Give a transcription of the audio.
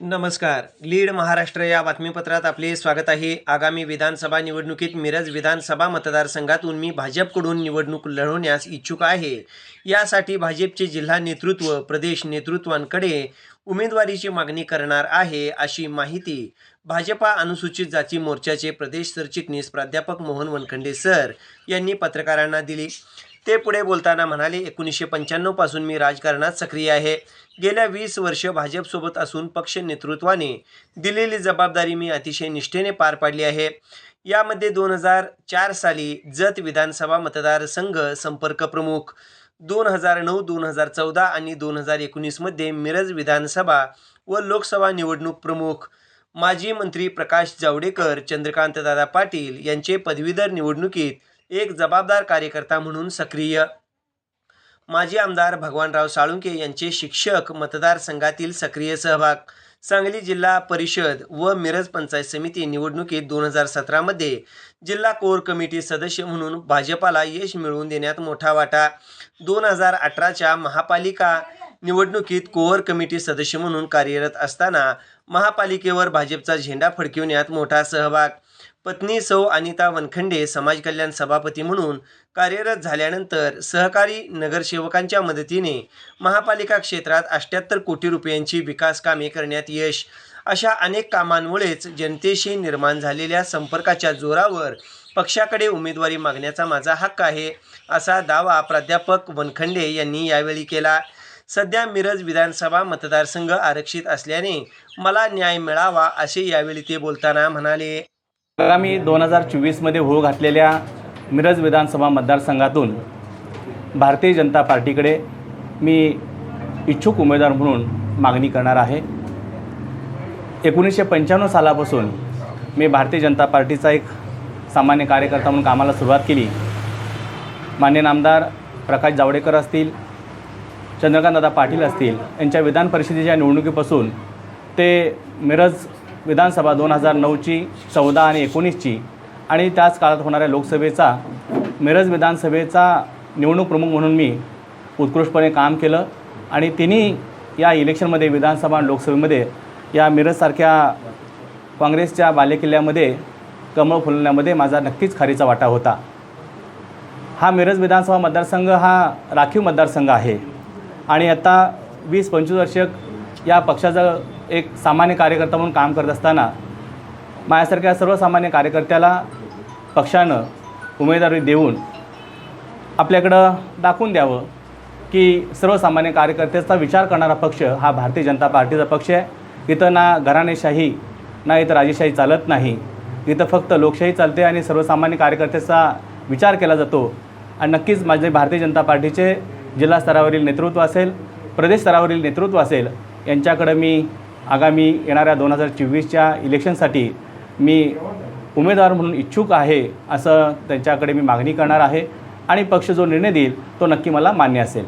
नमस्कार. लीड महाराष्ट्र या बातमीपत्रात आपले स्वागत आहे. आगामी विधानसभा निवडणुकीत मिरज विधानसभा मतदारसंघातून मी भाजपकडून निवडणूक लढवण्यास इच्छुक आहे. यासाठी भाजपचे जिल्हा नेतृत्व प्रदेश नेतृत्वांकडे उमेदवारीची मागणी करणार आहे अशी माहिती भाजपा अनुसूचित जाती मोर्चाचे प्रदेश सरचिटणीस प्राध्यापक मोहन वनखंडे सर यांनी पत्रकारांना दिली. ते पुढे बोलताना म्हणाले एकोणीसशे पंच्याण्णवपासून मी राजकारणात सक्रिय आहे. गेल्या वीस वर्ष भाजपसोबत असून पक्ष नेतृत्वाने दिलेली जबाबदारी मी अतिशय निष्ठेने पार पाडली आहे. यामध्ये दोन हजार चार साली जत विधानसभा मतदारसंघ संपर्क प्रमुख दोन हजार नऊ दोन हजार चौदा आणि दोन हजार एकोणीसमध्ये मिरज विधानसभा व लोकसभा निवडणूक प्रमुख माजी मंत्री प्रकाश जावडेकर चंद्रकांतदादा पाटील यांचे पदवीधर निवडणुकीत एक जबाबदार कार्यकर्ता म्हणून सक्रिय. माजी आमदार भगवानराव साळुंके यांचे शिक्षक मतदारसंघातील सक्रिय सहभाग. सांगली जिल्हा परिषद व मिरज पंचायत समिती निवडणुकीत दोन हजार सतरामध्ये जिल्हा कोर कमिटी सदस्य म्हणून भाजपाला यश मिळवून देण्यात मोठा वाटा. दोन हजार अठराच्या महापालिका निवडणुकीत कोअर कमिटी सदस्य म्हणून कार्यरत असताना महापालिकेवर भाजपचा झेंडा फडकविण्यात मोठा सहभाग. पत्नी सौ अनिता वनखंडे समाज कल्याण सभापती म्हणून कार्यरत झाल्यानंतर सहकारी नगरसेवकांच्या मदतीने महापालिका क्षेत्रात अष्ट्याहत्तर कोटी रुपयांची विकास कामे करण्यात यश अशा अनेक कामांमुळेच जनतेशी निर्माण झालेल्या संपर्काच्या जोरावर पक्षाकडे उमेदवारी मागण्याचा माझा हक्क आहे असा दावा प्राध्यापक वनखंडे यांनी यावेळी केला. सध्या मिरज विधानसभा मतदारसंघ आरक्षित असल्याने मला न्याय मिळावा असे यावेळी ते बोलताना म्हणाले. आगामी दोन हजार चोवीसमध्ये होऊ घातलेल्या मिरज विधानसभा मतदारसंघातून भारतीय जनता पार्टीकडे मी इच्छुक उमेदवार म्हणून मागणी करणार आहे. एकोणीसशे पंच्याण्णव सालापासून मी भारतीय जनता पार्टीचा एक सामान्य कार्यकर्ता म्हणून कामाला सुरुवात केली. मान्य नामदार प्रकाश जावडेकर असतील चंद्रकांतदादा पाटील असतील यांच्या विधान परिषदेच्या निवडणुकीपासून ते मिरज विधानसभा दोन हजार नऊची चौदा आणि एकोणीसची आणि त्याच काळात होणाऱ्या लोकसभेचा मिरज विधानसभेचा निवडणूक प्रमुख म्हणून मी उत्कृष्टपणे काम केलं आणि तिन्ही या इलेक्शनमध्ये विधानसभा आणि लोकसभेमध्ये या मिरजसारख्या काँग्रेसच्या बालेकिल्ल्यामध्ये कमळ फुलण्यामध्ये माझा नक्कीच खारीचा वाटा होता. हा मिरज विधानसभा मतदारसंघ हा राखीव मतदारसंघ आहे. आणि आता वीस पंचवीस वर्ष या पक्षाचा एक सामान्य कार्यकर्ता म्हणून काम करत असताना माझ्यासारख्या सर्वसामान्य कार्यकर्त्याला पक्षानं उमेदवारी देऊन आपल्याकडं दाखवून द्यावं की सर्वसामान्य कार्यकर्त्याचा विचार करणारा पक्ष हा भारतीय जनता पार्टीचा पक्ष आहे. इथं ना घराणेशाही ना इथं राजेशाही चालत नाही. इथं फक्त लोकशाही चालते आणि सर्वसामान्य कार्यकर्त्याचा विचार केला जातो. आणि नक्कीच माझे भारतीय जनता पार्टीचे जिल्हा स्तरावरील नेतृत्व असेल प्रदेश स्तरावरील नेतृत्व असेल यांच्याकडं मी आगामी येणाऱ्या दोन हजार चोवीसच्या इलेक्शनसाठी मी उमेदवार म्हणून इच्छुक आहे असं त्यांच्याकडे मी मागणी करणार आहे. आणि पक्ष जो निर्णय देईल तो नक्की मला मान्य असेल.